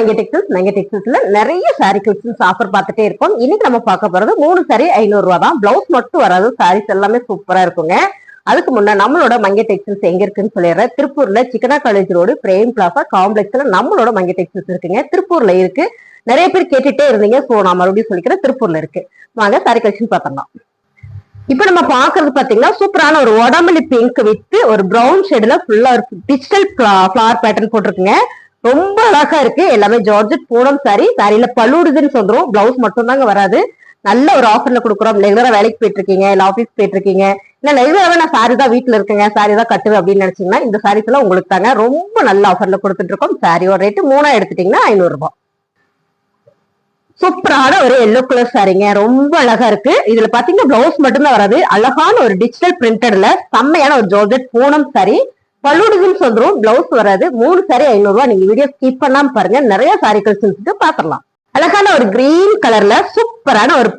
மங்க டெக்ஸ்டைல்ஸ் மங்க டெக்ஸ்டைல்ஸ்ல நிறைய சாரி கலெக்ஷன்ஸ் ஆஃபர் பார்த்துட்டே இருக்கோம். இன்னைக்கு நம்ம பார்க்க போறது மூணு சாரி ஐநூறு ரூபா தான். பிளவுஸ் மட்டும் வராது சாரீஸ் எல்லாமே சூப்பரா இருக்குங்க. அதுக்கு முன்ன நம்மளோட மங்கை டெக்ஸ்டைல்ஸ் எங்க இருக்குன்னு சொல்லிடுறேன். திருப்பூர்ல சிக்கனா காலேஜ் ரோடு பிரேம் பிளாசா காம்ப்ளெக்ஸ்ல நம்மளோட மங்கை டெக்ஸ்டைல்ஸ் இருக்குங்க. திருப்பூர்ல இருக்கு. நிறைய பேர் கேட்டுட்டே இருந்தீங்க. சோ நான் மறுபடியும் சொல்லிக்கிறேன். திருப்பூர்ல இருக்கு. வாங்க சாரி கலெக்ஷன் பார்த்தலாம் இப்ப நம்ம பாக்குறது பாத்தீங்கன்னா சூப்பரான ஒரு உடம்புலி பிங்க் வித் ஒரு ப்ரௌன் ஷேட்ல ஃபுல்லா ஒரு டிஜிட்டல் ஃபிளவர் பேட்டர்ன் போட்டிருக்குங்க. ரொம்ப அழகா இருக்கு. எல்லாமே ஜார்ஜெட் பூனம் சாரி சாரியில பல்லுடுதுன்னு சொல்றோம். பிளவுஸ் மட்டும் தாங்க வராது. நல்ல ஒரு ஆஃபர்ல கொடுக்குறோம். ரெகுலரா வேலைக்கு போயிட்டு இருக்கீங்க இல்ல ஆபீஸ் போயிட்டு இருக்கீங்க இல்ல ரெகுலராவே நான் சாரி தான் வீட்டுல இருக்கேங்க. சாரி தான் கட்டுவேன் அப்படின்னு நினைச்சீங்கன்னா இந்த சாரீஸ் எல்லாம் உங்களுக்கு தாங்க ரொம்ப நல்ல ஆஃபர்ல கொடுத்துட்டு இருக்கோம். சாரியோட ரேட்டு மூணா எடுத்துட்டீங்கன்னா ஐநூறு ரூபாய். சூப்பரான ஒரு எல்லோ கலர் சாரிங்க ரொம்ப அழகா இருக்கு. இதுல பாத்தீங்கன்னா பிளவுஸ் மட்டும்தான் வராது. அழகான ஒரு டிஜிட்டல் பிரிண்டட்ல செம்மையான ஒரு ஜோர்ஜெட் பூனம் சாரி பல்லூடுகள் சொல்றோம் பிளவுஸ் வராது. மூணு சாரி ஐநூறு ரூபாய் நீங்க வீடியோ ஸ்கிப் பண்ணாம பாருங்க. நிறைய சாரி கலெக்ஷன்ஸ்க்கு பாத்திரலாம் அழகான ஒரு கிரீன் கலர்ல சூப்பரான ஒரு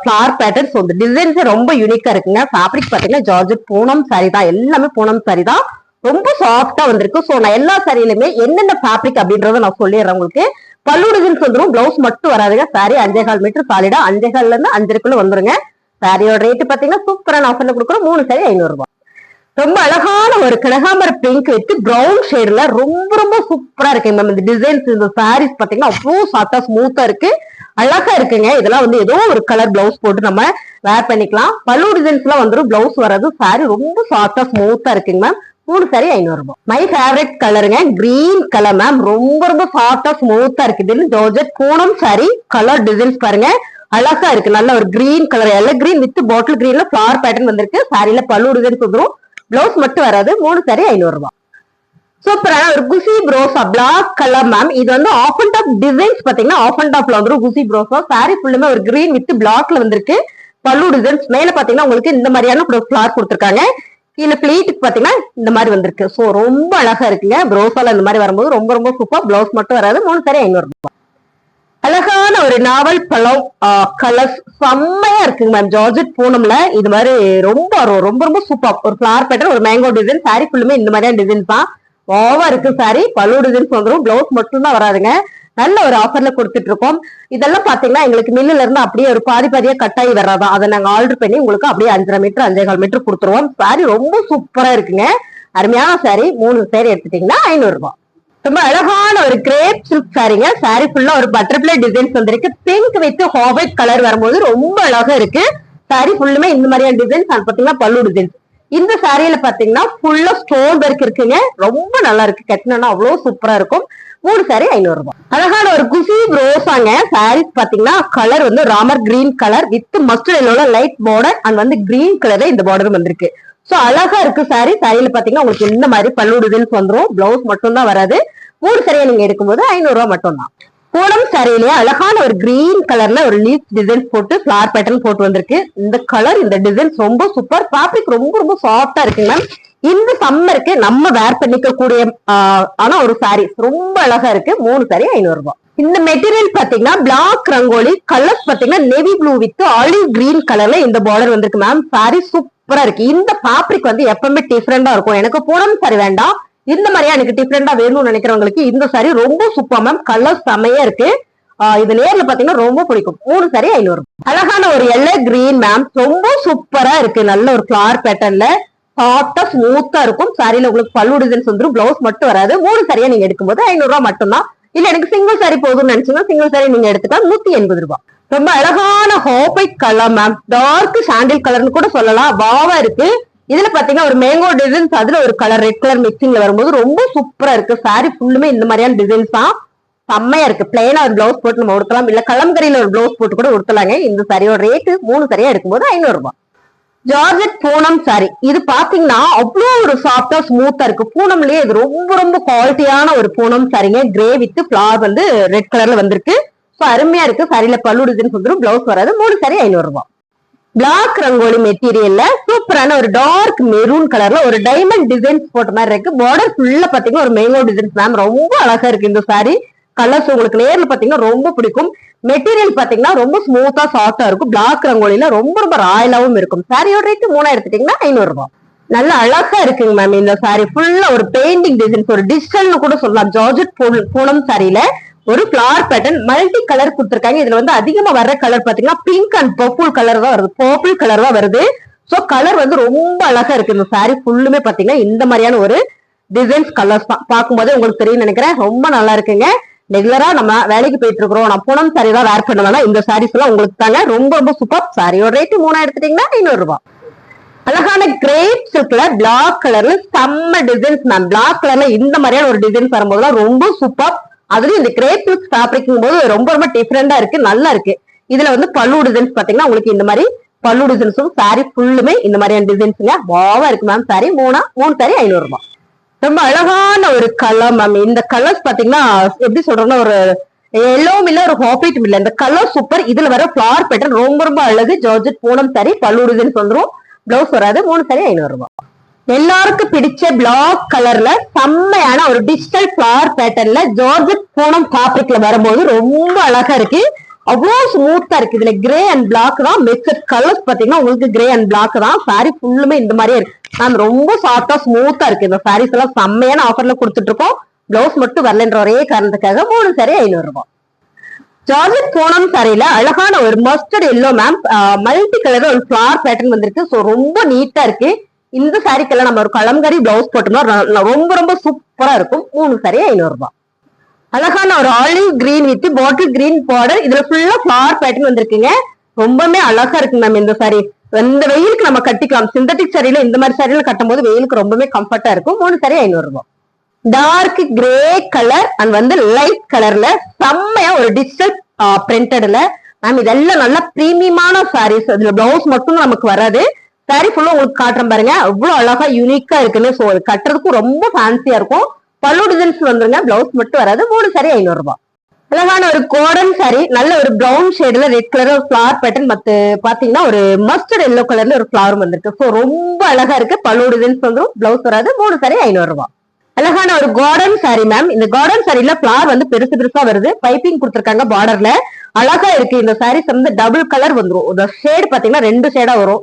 ஃபிளார் பேட்டர்ன்ஸ் வந்து டிசைன்ஸ் ரொம்ப யூனிக்கா இருக்குங்க. ஃபேப்ரிக் பாத்தீங்கன்னா ஜார்ஜ் பூனம் சாரி தான். எல்லாமே பூனம் சாரி தான். ரொம்ப சாஃப்டா வந்திருக்கு. சோ நான் எல்லா சாரியிலுமே என்னென்ன ஃபேப்ரிக் அப்படின்றத நான் சொல்லிடுறேன் உங்களுக்கு. பல்லூடுகள் சொல்றோம். பிளவுஸ் மட்டும் வராதுங்க. சாரி அஞ்சே கால் மீட்டர் சாலிடா அஞ்சே கால்ல இருந்து அஞ்சரைக்குள்ள வந்துருங்க. சாரியோட ரேட்டு பாத்தீங்கன்னா சூப்பரான ஆஃபர்ல கொடுக்குறோம். மூணு சாரி ஐநூறு ரூபாய் ரொம்ப அழகான ஒரு கனகாம்பரம் பிங்க் வித் ப்ரௌன் ஷேட்ல ரொம்ப ரொம்ப சூப்பரா இருக்கு. மேம் இந்த டிசைன்ஸ் இந்த சாரீஸ் பாத்தீங்கன்னா அவ்வளவு சாஃப்டா ஸ்மூத்தா இருக்கு. அழகா இருக்குங்க. இதெல்லாம் வந்து ஏதோ ஒரு கலர் பிளவுஸ் போட்டு நம்ம வேர் பண்ணிக்கலாம். பல்லு டிசைன்ஸ் எல்லாம் வந்துடும் பிளவுஸ் வராது சாரி ரொம்ப சாஃப்டா ஸ்மூத்தா இருக்குங்க மேம் மூணு சாரி ஐநூறு ரூபாய். மை ஃபேவரட் கலருங்க கிரீன் கலர் மேம் ரொம்ப ரொம்ப சாஃப்டா ஸ்மூத்தா இருக்கு. இது georgette Poonam sari colour designs பாருங்க. அழகா இருக்கு. நல்ல ஒரு கிரீன் கலர் எல்லாம் கிரீன் வித் பாட்டில் கிரீன்ல ஃபிளவர் பேட்டர்ன் வந்திருக்கு. சாரியில பல்லு டிசைன்ஸ் வந்துடும் பிளவுஸ் மட்டும் வராது மூணு சாரி ஐநூறு ரூபாய். சூப்பரான ஒரு குசி ப்ரோசா பிளாக் கலர் மேம் இது வந்து ஆஃப் அண்ட் டாப் டிசைன்ஸ் பாத்தீங்கன்னா ஆஃப் அண்ட் டாப்ல வந்துடும் குசி ப்ரோசா சாரி ஃபுல்லுமே ஒரு கிரீன் வித் பிளாக்ல வந்திருக்கு. பல்லு டிசைன்ஸ் மேல பாத்தீங்கன்னா உங்களுக்கு இந்த மாதிரியான ஃபிளார் கொடுத்துருக்காங்க. கீழே பிளீட்டுக்கு பாத்தீங்கன்னா இந்த மாதிரி வந்திருக்கு. சோ ரொம்ப அழகா இருக்குங்க. ப்ரோசால இந்த மாதிரி வரும்போது ரொம்ப ரொம்ப சூப்பர் பிளவுஸ் மட்டும் வராது மூணு சாரி ஐநூறு ரூபாய். அழகான ஒரு நாவல் பழம். கலர்ஸ் செம்மையா இருக்குங்க மேம் ஜார்ஜெட் பூனம்ல இது மாதிரி ரொம்ப ரொம்ப ரொம்ப சூப்பர் ஒரு ஃபிளார் பேட்டர் ஒரு மேங்கோ டிசைன் சாரி ஃபுல்லுமே இந்த மாதிரியான டிசைன்ஸ் தான். ஓவா இருக்கு சாரி பல்லு டிசைன்ஸ் வந்துடும் பிளவுஸ் மட்டும் தான் வராதுங்க. நல்ல ஒரு ஆஃபர்ல கொடுத்துட்டு இருக்கோம் இதெல்லாம் பாத்தீங்கன்னா எங்களுக்கு மில்லுல இருந்து அப்படியே ஒரு பாதி பாதியா கட்டாயி வர்றதா அதை நாங்க ஆர்டர் பண்ணி உங்களுக்கு அப்படியே அஞ்சரை மீட்டர் அஞ்சே கால் மீட்டர் கொடுத்துருவோம். சாரி ரொம்ப சூப்பரா இருக்குங்க. அருமையான சாரி மூணு சாரி எடுத்துட்டீங்கன்னா ஐநூறு ரூபாய். ரொம்ப அழகான ஒரு கிரேப் சில்க் சாரிங்க சாரி ஃபுல்லா ஒரு பட்டர்ஃபிளை டிசைன்ஸ் வந்திருக்கு பிங்க் வித் ஹாவைட் கலர் வரும்போது ரொம்ப அழகா இருக்கு. சாரி ஃபுல்லுமே இந்த மாதிரியான டிசைன்ஸ் அது பாத்தீங்கன்னா பல்லு டிசைன்ஸ் இந்த சாரியில பாத்தீங்கன்னா ஃபுல்லா ஸ்டோன் ஒர்க் இருக்குங்க. ரொம்ப நல்லா இருக்கு. கட்டினா அவ்வளவு சூப்பரா இருக்கும். மூணு சாரி ஐநூறு ரூபாய். அழகான ஒரு குசி ரோஸாங்க சாரீஸ் பாத்தீங்கன்னா கலர் வந்து Ramar green colour with mustard எல்லோட light border and வந்து கிரீன் கலர்ல இந்த பார்டரும் வந்திருக்கு. சோ அழகா இருக்கு சாரி சாரியில பாத்தீங்கன்னா உங்களுக்கு இந்த மாதிரி பல்லு டிசைன்ஸ் வந்துரும் பிளவுஸ் மட்டும் தான் வராது. மூணு சரியா நீங்க எடுக்கும்போது ஐநூறு ரூபாய் மட்டும் தான் பூனம் சாரியிலேயே அழகான ஒரு கிரீன் கலர்ல ஒரு லீஃப் டிசைன் போட்டு ஃபிளார் பேட்டர்ன் போட்டு வந்திருக்கு. இந்த கலர் இந்த டிசைன்ஸ் ரொம்ப சூப்பர் ஃபேப்ரிக் ரொம்ப ரொம்ப சாஃப்டா இருக்குங்க மேம் இந்த சம்மருக்கு நம்ம வேர் பண்ணிக்க கூடிய ஆனா ஒரு சாரி ரொம்ப அழகா இருக்கு. மூணு சாரி ஐநூறு ரூபாய் இந்த மெட்டீரியல் பாத்தீங்கன்னா பிளாக் ரங்கோலி கலர்ஸ் பாத்தீங்கன்னா navy blue with olive green கலர்ல இந்த பார்டர் வந்திருக்கு மேம் சாரி சூப்பர் சூப்பரா இருக்கு. இந்த ஃபேப்ரிக் வந்து எப்பவுமே டிஃப்ரெண்டா இருக்கும். எனக்கு பூனம் சரி வேண்டாம். இந்த மாதிரியா எனக்கு டிஃப்ரெண்டா வேணும்னு நினைக்கிறவங்களுக்கு இந்த சாரி ரொம்ப சூப்பர் மேம் கலர் செமையா இருக்கு. இது நேர்ல பாத்தீங்கன்னா ரொம்ப பிடிக்கும். மூணு சாரி ஐநூறு. அழகான ஒரு எல்லோ கிரீன் மேம் ரொம்ப சூப்பரா இருக்கு. நல்ல ஒரு ஃபிளார் பேட்டர்ன்ல சாஃப்டா ஸ்மூத்தா இருக்கும். சாரியில உங்களுக்கு பல்லு டிசைன்ஸ் வந்துடும் பிளவுஸ் மட்டும் வராது. மூணு சாரியா நீங்க எடுக்கும்போது ஐநூறு ரூபாய் மட்டும்தான். இல்ல எனக்கு சிங்கிள் சாரி போதும்னு நினைச்சீங்கன்னா சிங்கிள் சாரி நீங்க எடுத்துக்கலாம். நூத்தி எண்பது ரூபாய். ரொம்ப அழகான ஹோப்பை கலர் மேம் டார்க் சாண்டில் கலர்னு கூட சொல்லலாம். வாவா இருக்கு. இதுல பாத்தீங்கன்னா ஒரு மேங்கோ டிசைன்ஸ் அதுல ஒரு கலர் ரெட் கலர் மிக்சிங்ல வரும்போது ரொம்ப சூப்பரா இருக்கு. சாரி ஃபுல்லுமே இந்த மாதிரியான டிசைன்ஸ் தான். செம்மையா இருக்கு. பிளைனா ஒரு பிளவுஸ் போட்டு நம்ம உடுத்தலாம். இல்ல கலம்கரியில ஒரு பிளவுஸ் போட்டு கூட உடுத்தலாங்க. இந்த சாரியோட ரேட்டு மூணு சரியா இருக்கும்போது ஐநூறு ரூபாய். ஜார்ஜெட் பூனம் சாரி இது பாத்தீங்கன்னா அவ்வளோ ஒரு சாஃப்டா ஸ்மூத்தா இருக்கு. பூனம்லயே இது ரொம்ப ரொம்ப குவாலிட்டியான ஒரு பூனம் சாரிங்க கிரே வித் ஃபிளார் வந்து ரெட் கலர்ல வந்திருக்கு. அருமையா இருக்கு. சரியில பல்லுடுதுன்னு டிசைன் பிளவுஸ் வராது. மூணு சரி ஐநூறு ரூபாய் பிளாக் ரங்கோலி மெட்டீரியல்ல சூப்பரான ஒரு டார்க் மெரூன் கலர்ல ஒரு டைமண்ட் டிசைன்ஸ் போட்ட மாதிரி இருக்கு. பார்டர் ஃபுல்லா பாத்தீங்கன்னா ஒரு மேங்கோ டிசைன்ஸ் மேம் ரொம்ப அழகா இருக்கு இந்த சாரி கலர்ஸ் உங்களுக்கு நேர்ல பாத்தீங்கன்னா ரொம்ப பிடிக்கும். மெட்டீரியல் பாத்தீங்கன்னா ரொம்ப ஸ்மூத்தா சாஃப்டா இருக்கும். பிளாக் ரங்கோலில ரொம்ப ரொம்ப ராயலாவும் இருக்கும். சாரியோட ரேட் மூணா எடுத்துட்டீங்கன்னா ஐநூறு ரூபாய் நல்லா அழகா இருக்குங்க மேம் இந்த சாரி ஃபுல்லா ஒரு பெயிண்டிங் டிசைன்ஸ் ஒரு டிஜிட்டல்னு கூட சொல்லலாம். ஜார்ஜெட் பூனம் சாரியில ஒரு பிளார் பேட்டர்ன் மல்டி கலர் கொடுத்துருக்காங்க. இதுல வந்து அதிகமா வர்ற கலர் பாத்தீங்கன்னா பிங்க் அண்ட் பர்பிள் கலர் தான் வருது. பர்பிள் கலர் தான் வருது. சோ கலர் வந்து ரொம்ப அழகா இருக்கு. இந்த சாரி ஃபுல்லுமே பாத்தீங்கன்னா இந்த மாதிரியான ஒரு டிசைன்ஸ் கலர்ஸ் தான். பார்க்கும்போது உங்களுக்கு தெரியும் நினைக்கிறேன். ரொம்ப நல்லா இருக்குங்க. ரெகுலரா நம்ம வேலைக்கு போயிட்டு இருக்கிறோம். நான் புனம் சாரி தான் வேர் பண்ணுவேன்னா இந்த சாரீஸ் எல்லாம் உங்களுக்கு தாங்க. ரொம்ப ரொம்ப சூப்பர் சாரியோட ரேட்டு மூணா எடுத்துட்டீங்கன்னா ஐநூறு ரூபாய். அழகான கிரேப் சில்க்ல பிளாக் கலர்ல செம்ம டிசைன்ஸ் மேம் பிளாக் கலர்ல இந்த மாதிரியான ஒரு டிசைன்ஸ் வரும்போதுலாம் ரொம்ப சூப்பர் அதுலயும் இந்த கிரேப் சில்க் ஃபேப்ரிக்கும் போது ரொம்ப ரொம்ப டிஃப்ரெண்டா இருக்கு நல்லா இருக்கு. இதுல வந்து பல்லு டிசைன்ஸ் பாத்தீங்கன்னா உங்களுக்கு இந்த மாதிரி பல்லு டிசைன்ஸும் சாரி ஃபுல்லுமே இந்த மாதிரியான டிசைன்ஸுங்க வாவா இருக்கு மேம் சாரி மூணா மூணு சாரி ஐநூறு ரூபாய். ரொம்ப அழகான ஒரு கலர் மேம் இந்த கலர்ஸ் பாத்தீங்கன்னா எப்படி சொல்றோம்னா ஒரு எல்லோவும் இல்ல ஒரு ஹாப்பிட்டும் இல்ல. இந்த கலர் சூப்பர் இதுல வர ஃபிளார் பேட்டர்ன் ரொம்ப ரொம்ப அழகு. ஜார்ஜெட் பூனம் சாரி பல்லு டிசைன்ஸ் வந்துரும். பிளவுஸ் வராது. மூணு சாரி ஐநூறு ரூபாய். எல்லாருக்கும் பிடிச்ச பிளாக் கலர்ல செம்மையான ஒரு டிஜிட்டல் ஃபிளவர் பேட்டர்ன்ல ஜார்ஜ் பூனம் ஃபேப்ரிக்ல வரும்போது ரொம்ப அழகா இருக்கு. அவ்வளோ ஸ்மூத்தா இருக்கு. இதுல கிரே அண்ட் பிளாக் தான் மிக்சட் கலர்ஸ் பாத்தீங்கன்னா உங்களுக்கு கிரே அண்ட் பிளாக் தான். சாரி ஃபுல்லுமே இந்த மாதிரியே இருக்கு. மேம் ரொம்ப சாஃப்டா ஸ்மூத்தா இருக்கு. இந்த சாரீஸ் எல்லாம் செம்மையான ஆஃபர்ல கொடுத்துட்டு இருக்கோம் பிளவுஸ் மட்டும் வரலன்ற ஒரே காரணத்துக்காக மூணு சாரி ஐநூறு ரூபாய் ஜார்ஜட் போனம் சாரியில அழகான ஒரு mustard yellow ma'am multi colour ஒரு ஃபிளார் பேட்டர்ன் வந்திருக்கு. ஸோ ரொம்ப நீட்டா இருக்கு. இந்த சாரிக்கெல்லாம் நம்ம ஒரு கலம்கரி பிளவுஸ் போட்டோம்னா ரொம்ப ரொம்ப சூப்பரா இருக்கும். மூணு சாரி ஐநூறு ரூபாய் அழகான ஒரு olive green with bottle green border இதுல ஃபுல்லா ஃபிளவர் பேட்டர்ன் வந்திருக்குங்க. ரொம்பவே அழகா இருக்கு மேம் இந்த சாரி இந்த வெயிலுக்கு நம்ம கட்டிக்கலாம். சிந்தட்டிக் சாரியில இந்த மாதிரி சாரியில கட்டும்போது வெயிலுக்கு ரொம்பவே கம்ஃபர்டா இருக்கும். மூணு சாரி ஐநூறு ரூபாய் டார்க் கிரே கலர் அண்ட் வந்து லைட் கலர்ல செம்மையா ஒரு டிஜிட்டல் பிரிண்டட்ல மேம் இதெல்லாம் நல்லா பிரீமியமான சாரீஸ் இதுல பிளவுஸ் மட்டும் நமக்கு வராது. சாரி ஃபுல்லா உங்களுக்கு காட்டுறேன் பாருங்க. அவ்வளவு அழகா யூனிக்கா இருக்குன்னு சோ அது கட்டுறதுக்கும் ரொம்ப ஃபேன்சியா இருக்கும். பல்லு டிசைன்ஸ் வந்துருங்க. பிளவுஸ் மட்டும் வராது. மூணு சாரி ஐநூறு ரூபாய் அழகான ஒரு கோடன் சாரி நல்ல ஒரு ப்ரௌன் ஷேட்ல ரெட் கலர் ஒரு ஃபிளவர் பேட்டர்ன் மத்த பாத்தீங்கன்னா ஒரு மஸ்டர்ட் எல்லோ கலர்ல ஒரு ஃபிளவர் வந்திருக்கு. ஸோ ரொம்ப அழகா இருக்கு. பல்லு டிசைன்ஸ் வந்துடும் பிளவுஸ் வராது. மூணு சாரி ஐநூறு ரூபாய் அழகான ஒரு கார்டன் சாரி மேம் இந்த கார்டன் சாரில பிளார் வந்து பெருசு பெருசா வருது. பைப்பிங் கொடுத்துருக்காங்க பார்டர்ல அழகா இருக்கு. இந்த சாரீஸ் வந்து டபுள் கலர் வந்துடும் இந்த ஷேட் பாத்தீங்கன்னா ரெண்டு ஷேடா வரும்.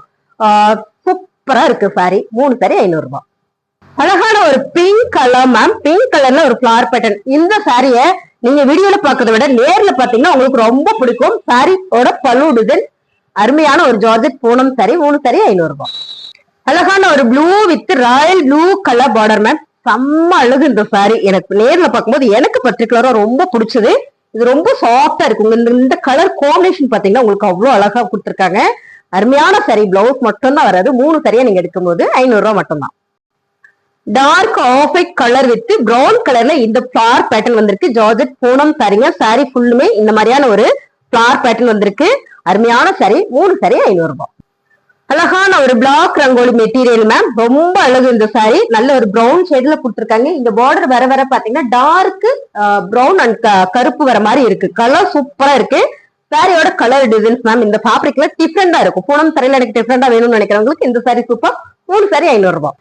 சூப்பரா இருக்கு சாரி மூணு சாரி ஐநூறு ரூபாய் அழகான ஒரு பிங்க் கலர் மேம் பிங்க் கலர்ல ஒரு ஃபிளவர் பேட்டர்ன் இந்த சாரிய நீங்க வீடியோல பாக்கிறத விட நேர்ல பாத்தீங்கன்னா உங்களுக்கு ரொம்ப பிடிக்கும். சாரியோட பல்லு டிசைன் அருமையான ஒரு ஜார்ஜெட் பூனம் சாரி மூணு சாரி ஐநூறு ரூபாய் அழகான ஒரு blue with royal blue colour border ma'am செம்ம அழகு இந்த சாரி எனக்கு நேர்ல பார்க்கும்போது எனக்கு பர்டிகுலரா ரொம்ப பிடிச்சது. இது ரொம்ப சாஃப்டா இருக்கு இந்த கலர் காம்பினேஷன் பாத்தீங்கன்னா உங்களுக்கு அவ்வளவு அழகா கொடுத்துருக்காங்க. அருமையான சரி பிளவுஸ் மட்டும் தான் வராது. மூணு சரியா நீங்க எடுக்கும்போது ஐநூறு ரூபா மட்டும்தான் dark off colour with brown கலர்ல இந்த ஃபிளார் பேட்டர்ன் வந்திருக்கு. ஜார்ஜெட் பூனம் சரிங்க சாரி ஃபுல்லுமே இந்த மாதிரியான ஒரு ஃபிளார் பேட்டர்ன் வந்திருக்கு. அருமையான சரி மூணு சரி ஐநூறு ரூபாய் அழகான ஒரு பிளாக் ரங்கோலி மெட்டீரியல் மேம் ரொம்ப அழகு இந்த சாரி நல்ல ஒரு ப்ரௌன் ஷேட்ல கொடுத்துருக்காங்க. இந்த பார்டர் வர வர பாத்தீங்கன்னா டார்க் ப்ரௌன் அண்ட் கருப்பு வர மாதிரி இருக்கு. கலர் சூப்பரா இருக்கு. சாரியோட கலர் டிசைன்ஸ் மேம் இந்த ஃபேப்ரிக்ல டிஃப்ரெண்டா இருக்கும். பூனம் சாரியில எனக்கு டிஃப்ரெண்டா வேணும்னு நினைக்கிறவங்களுக்கு இந்த சாரி சூப்பர் மூணு சாரி ஐநூறு ரூபாய்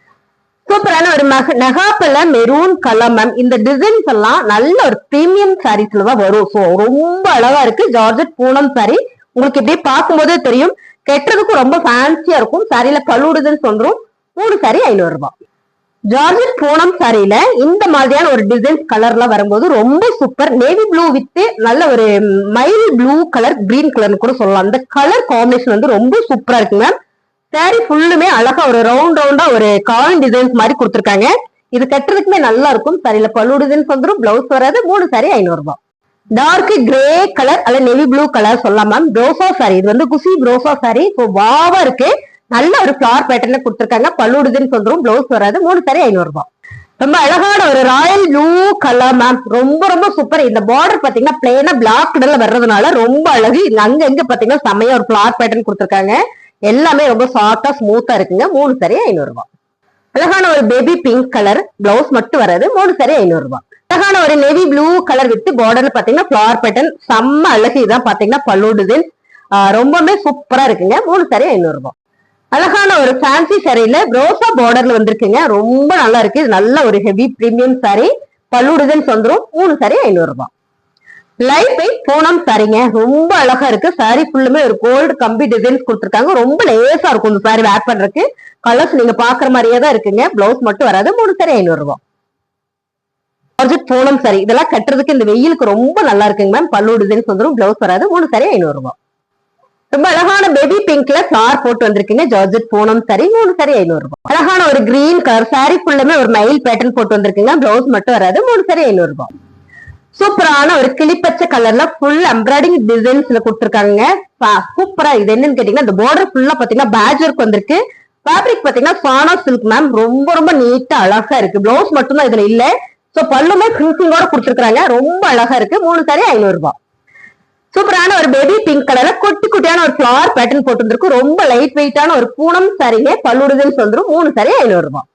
சூப்பரான ஒரு மக நகாப்பல மெரூன் கலர் மேம் இந்த டிசைன்ஸ் எல்லாம் நல்ல ஒரு பிரீமியம் சாரீஸ்ல தான் வரும். ஸோ ரொம்ப அழகா இருக்கு. ஜார்ஜ் பூனம் சாரி உங்களுக்கு இப்படியே பார்க்கும்போதே தெரியும். கெட்டுறதுக்கும் ரொம்ப ஃபேன்சியா இருக்கும். சாரியில பழுவுடுதுன்னு சொல்றோம். மூணு சாரி ஐநூறு ரூபாய் ஜார்ஜெட் பூனம் சாரியில இந்த மாதிரியான ஒரு டிசைன்ஸ் கலர்ல வரும்போது ரொம்ப சூப்பர் நேவி ப்ளூ வித் நல்ல ஒரு மைல் ப்ளூ கலர் கிரீன் கலர்னு கூட சொல்லலாம். அந்த கலர் காம்பினேஷன் வந்து ரொம்ப சூப்பரா இருக்கு மேம் சாரி ஃபுல்லுமே அழகா ஒரு ரவுண்ட் ரவுண்டா ஒரு காயின் டிசைன்ஸ் மாதிரி கொடுத்துருக்காங்க. இது கட்டுறதுக்குமே நல்லா இருக்கும். சரியில பல்லு டிசைன்ஸ் வந்துடும் பிளவுஸ் வராது. மூணு சாரி ஐநூறு ரூபாய். டார்க் கிரே கலர் அல்ல நெவி ப்ளூ கலர் சொல்லலாம் மேம் ப்ரோசா சாரி இது வந்து குசி ப்ரோசா சாரி இப்போ வாவா இருக்கு. நல்ல ஒரு ஃபிளவர் பேட்டர்ல கொடுத்துருக்காங்க. பல்லுடுதுன்னு சொல்றோம். பிளவுஸ் வராது. மூணு சாரி ஐநூறு ரூபாய். ரொம்ப அழகான ஒரு ராயல் ப்ளூ கலர் மேம் ரொம்ப ரொம்ப சூப்பர் இந்த பார்டர் பாத்தீங்கன்னா பிளேனா பிளாக் கலர்ல வர்றதுனால ரொம்ப அழகு. அங்க எங்க பாத்தீங்கன்னா செம்மையா ஒரு ஃபிளார் பேட்டர்ன் கொடுத்துருக்காங்க. எல்லாமே ரொம்ப சாஃப்டா ஸ்மூத்தா இருக்குங்க. மூணு சாரி ஐநூறு ரூபாய். அழகான ஒரு பேபி பிங்க் கலர் பிளவுஸ் மட்டும் வராது. மூணு சாரி ஐநூறு ரூபாய். அழகான ஒரு நேவி ப்ளூ கலர் வித் பார்டர்ல பாத்தீங்கன்னா ஃபிளவர் பேட்டர்ன் செம்ம அழகு. இதான் பாத்தீங்கன்னா பல்லு டிசைன் ரொம்பவே சூப்பரா இருக்குங்க. மூணு சாரி ஐநூறு ரூபாய். அழகான ஒரு ஃபேன்சி சாரீல ரோசா பார்டர்ல வந்திருக்குங்க. ரொம்ப நல்லா இருக்கு. இது நல்ல ஒரு ஹெவி பிரீமியம் சாரீ பல்லு டிசைன்ஸ் வந்துடும் மூணு சாரி ஐநூறு ரூபாய் லைட் வெயிட் பூனம் சாரிங்க ரொம்ப அழகா இருக்கு. சாரி ஃபுல்லுமே ஒரு கோல்டு கம்பி டிசைன்ஸ் கொடுத்துருக்காங்க. ரொம்ப லேசா இருக்கும் இந்த சாரி வேர் பண்றதுக்கு. கலர்ஸ் நீங்க பாக்குற மாதிரியே தான் இருக்குங்க. பிளவுஸ் மட்டும் வராது. மூணு சாரி ஐநூறு ரூபாய் ப்ராஜெக்ட் பூனம் சாரி இதெல்லாம் கட்டுறதுக்கு இந்த வெயிலுக்கு ரொம்ப நல்லா இருக்குங்க மேம் பல்லு டிசைன்ஸ் வந்துடும் பிளவுஸ் வராது. மூணு சாரி ஐநூறு ரூபாய் ரொம்ப அழகான பேபி பிங்க்ல ஃபிளார் போட்டு வந்திருக்கீங்க. ஜார்ஜெட் பூனம் சரி மூணு சரி ஐநூறு ரூபாய். அழகான ஒரு கிரீன் கலர் சாரி ஃபுல்லுமே ஒரு மயில் பேட்டர்ன் போட்டு வந்திருக்கீங்க. பிளவுஸ் மட்டும் வராது மூணு சரி ஐநூறு ரூபாய். சூப்பரான ஒரு கிளிப்பச்சை கலர்ல ஃபுல் எம்ப்ராய்டிங் டிசைன்ஸ்ல கொடுத்துருக்காங்க. சூப்பரா இது என்னன்னு கேட்டீங்கன்னா இந்த பார்டர் ஃபுல்லா பாத்தீங்கன்னா பேஜ் ஒர்க் வந்திருக்கு. ஃபேப்ரிக் பாத்தீங்கன்னா சானா சில்க் மேம் ரொம்ப ரொம்ப நீட்டா அழகா இருக்கு. பிளவுஸ் மட்டும் தான் இதுல இல்ல. சோ பல்லுமே ஃபினிஷிங்கோட கொடுத்துருக்காங்க ரொம்ப அழகா இருக்கு. மூணு சாரி ஐநூறு ரூபாய். சூப்பரான ஒரு பேபி பிங்க் கலர்ல குட்டி குட்டியான ஒரு ஃபிளவர் பேட்டர்ன் போட்டு வந்திருக்கு ரொம்ப லைட் வெயிட்டான ஒரு பூனம் சாரிங்க பல்லுடுதுன்னு வந்துரும் மூணு சாரி ஐநூறு ரூபாய்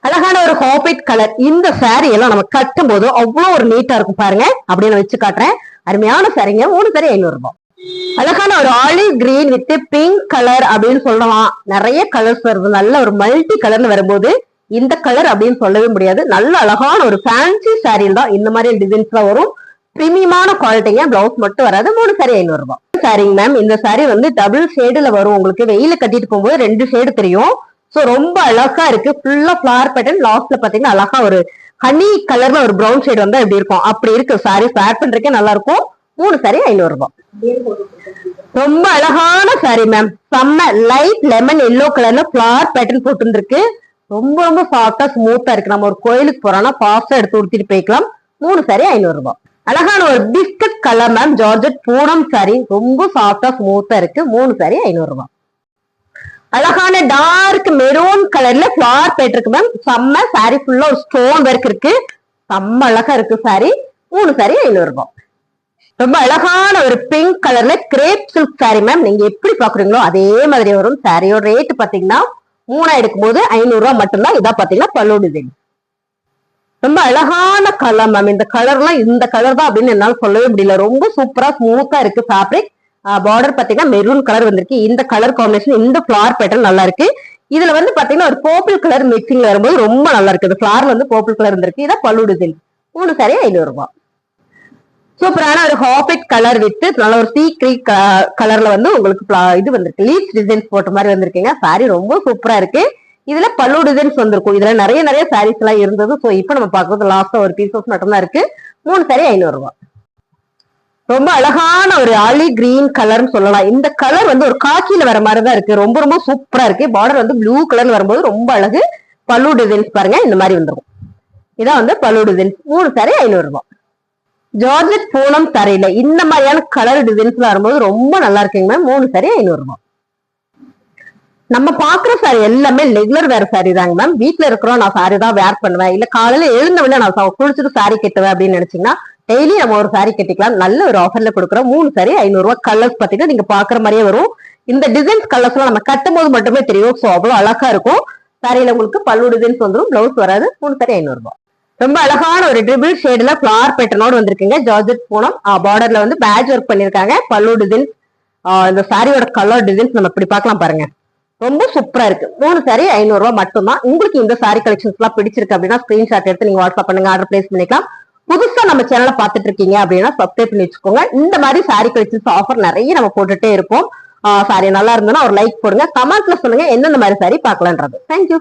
அழகான ஒரு ஹாபிட் கலர் இந்த சாரி எல்லாம் நம்ம கட்டும் போது அவ்வளவு ஒரு நீட்டா இருக்கும் பாருங்க. அப்படின்னு வச்சு காட்டுறேன். அருமையான சாரிங்க மூணு சாரி ஐநூறு ரூபாய் அழகான ஒரு olive green with pink colour அப்படின்னு சொல்லலாம். நிறைய கலர்ஸ் வருது. நல்ல ஒரு மல்டி கலர்னு வரும்போது இந்த கலர் அப்படின்னு சொல்லவே முடியாது. நல்ல அழகான ஒரு ஃபேன்சி சாரியில் தான். இந்த மாதிரி டிசைன்ஸ் தான் வரும். பிரீமியமான குவாலிட்டிங்க பிளவுஸ் மட்டும் வராது மூணு சாரி ஐநூறு ரூபாய் சாரிங்க மேம் இந்த சாரி வந்து டபுள் ஷேடுல வரும். உங்களுக்கு வெயில கட்டிட்டு போகும்போது ரெண்டு ஷேடு தெரியும். சோ ரொம்ப அழகா இருக்கு. ஃபுல்லா ஃபிளவர் பேட்டர்ன் லாஸ்ட்ல பாத்தீங்கன்னா அழகா ஒரு ஹனி கலர்ல ஒரு ப்ரௌன் ஷேடு வந்தா எப்படி இருக்கும்? அப்படி இருக்கு. சாரி ஃபேர் பண்றதுக்கே நல்லா இருக்கும். மூணு சாரி ஐநூறு ரூபாய் ரொம்ப அழகான சாரி மேம் செம்ம லைட் லெமன் எல்லோ கலர்ல ஃபிளவர் பேட்டர்ன் போட்டுருக்கு ரொம்ப ரொம்ப சாஃப்டா ஸ்மூத்தா இருக்கு. நம்ம ஒரு கோயிலுக்கு போறோம்னா ஃபாஸ்டா எடுத்து உடுத்திட்டு போய்க்கலாம். மூணு சாரி ஐநூறு ரூபாய் அழகான ஒரு biscuit colour ma'am georgette Poonam sari ரொம்ப சாஃப்டா ஸ்மூத்தா இருக்கு மூணு சாரி ஐநூறு ரூபாய். அழகான டார்க் மெரூன் கலர்ல ஃபிளார் பேட் இருக்கு மேம் செம்ம சாரி ஃபுல்லா ஒரு ஸ்டோன் ஒர்க் இருக்கு. செம்ம அழகா இருக்கு சாரி மூணு சாரி ஐநூறு ரூபாய். ரொம்ப அழகான ஒரு பிங்க் கலர்ல கிரேப் சில்க் சாரி மேம் நீங்க எப்படி பாக்குறீங்களோ அதே மாதிரி வரும். சாரியோட ரேட் பாத்தீங்கன்னா மூணா எடுக்கும்போது ஐநூறு ரூபாய் மட்டும்தான். இதா பாத்தீங்கன்னா பல்லு டிசைன் ரொம்ப அழகான கலர் மேம் இந்த கலர்லாம் இந்த கலர் தான் அப்படின்னு என்னால சொல்லவே முடியல. ரொம்ப சூப்பரா ஸ்மூத்தா இருக்கு ஃபேப்ரிக் பார்டர் பாத்தீங்கன்னா மெரூன் கலர் வந்திருக்கு. இந்த கலர் காம்பினேஷன் இந்த ஃபிளார் பேட்டர்ன் நல்லா இருக்கு. இதுல வந்து பாத்தீங்கன்னா ஒரு பர்பிள் கலர் மிக்சிங்ல வரும்போது ரொம்ப நல்லா இருக்கு. இந்த ஃபிளார் வந்து பர்பிள் கலர் இருந்திருக்கு இதான் பல்லுடுதில். மூணு சாரி ஐநூறு ரூபாய் சூப்பரான ஒரு ஹாபிட் கலர் வித் நல்ல ஒரு சீ கிரீக் கலர்ல வந்து உங்களுக்கு இது வந்திருக்கு. லீஃப் டிசைன்ஸ் போட்ட மாதிரி வந்திருக்கீங்க. சாரி ரொம்ப சூப்பரா இருக்கு. இதுல பல்லு டிசைன்ஸ் வந்திருக்கும் இதுல நிறைய நிறைய சாரீஸ் எல்லாம் இருந்தது. சோ இப்போ நம்ம பார்க்கறது லாஸ்டா ஒரு பீசஸ் மட்டும்தான் இருக்கு. மூணு சாரி ஐநூறு ரூபாய். ரொம்ப அழகான ஒரு ஆலி கிரீன் கலர்னு சொல்லலாம். இந்த கலர் வந்து ஒரு காக்கியில வர மாதிரி தான் இருக்கு. ரொம்ப ரொம்ப சூப்பரா இருக்கு. பார்டர் வந்து ப்ளூ கலர்னு வரும்போது ரொம்ப அழகு. பல்லு டிசைன்ஸ் பாருங்க. இந்த மாதிரி வந்துடும் இதான் வந்து பல்லு டிசைன்ஸ் மூணு சாரி ஐநூறு ரூபாய். ஜார்ஜெட் பூனம் தரையில இந்த மாதிரியான கலர் டிசைன்ஸ்லாம் வரும்போது ரொம்ப நல்லா இருக்குங்க மேம் மூணு சாரி ஐநூறு ரூபாய். நம்ம பாக்குற சாரி எல்லாமே ரெகுலர் வேற சாரி தாங்க மேம் வீட்டுல இருக்கிறோம் நான் சாரி தான் வேர் பண்ணுவேன். இல்ல காலையில எழுந்தவொடனே நான் குளிச்சுட்டு சாரி கட்டுவேன் அப்படின்னு நினைச்சீங்கன்னா டெய்லி நம்ம ஒரு சாரி கட்டிக்கலாம். நல்ல ஒரு ஆஃபர்ல கொடுக்குறோம். மூணு சாரி ஐநூறு ரூபாய் கலர்ஸ் பாத்தீங்கன்னா நீங்க பாக்குற மாதிரியே வரும். இந்த டிசைன்ஸ் கலர்ஸ் எல்லாம் நம்ம கட்டும் போது மட்டுமே தெரியும். சோ அவ்வளவு அழகா இருக்கும். சாரியில உங்களுக்கு பல்லு டிசைன்ஸ் வந்துடும் பிளவுஸ் வராது. மூணு சாரி ஐநூறு ரூபாய். ரொம்ப அழகான ஒரு ட்ரிபிள் ஷேட்ல ஃபிளார் பேட்டர்னோட வந்திருக்குங்க. ஜார்ஜெட் பூனம். பார்டர்ல வந்து பேட்ச் ஒர்க் பண்ணிருக்காங்க. பல்லு டிசைன்ஸ் இந்த சாரியோட கலர் டிசைன்ஸ் நம்ம இப்படி பார்க்கலாம் பாருங்க. ரொம்ப சூப்பரா இருக்கு. மூணு சாரி ஐநூறு ரூபாய் மட்டும்தான். உங்களுக்கு இந்த சாரி கலெக்ஷன்ஸ் எல்லாம் பிடிச்சிருக்கு அப்படின்னா ஸ்கிரீன்ஷாட் எடுத்து நீங்க வாட்ஸ்அப் பண்ணுங்க ஆர்டர் பிளேஸ் பண்ணிக்கலாம். புதுசா நம்ம சேனலை பாத்துட்டு இருக்கீங்க அப்படின்னா சப்ஸ்கிரைப் பண்ணி வச்சுக்கோங்க. இந்த மாதிரி சாரி கலெக்ஷன்ஸ் ஆஃபர் நிறைய நம்ம போட்டுட்டே இருப்போம். சாரி நல்லா இருந்ததுன்னா ஒரு லைக் போடுங்க. கமெண்ட்ல சொல்லுங்க எந்தெந்த மாதிரி சாரி பார்க்கலான்றது தேங்க்யூ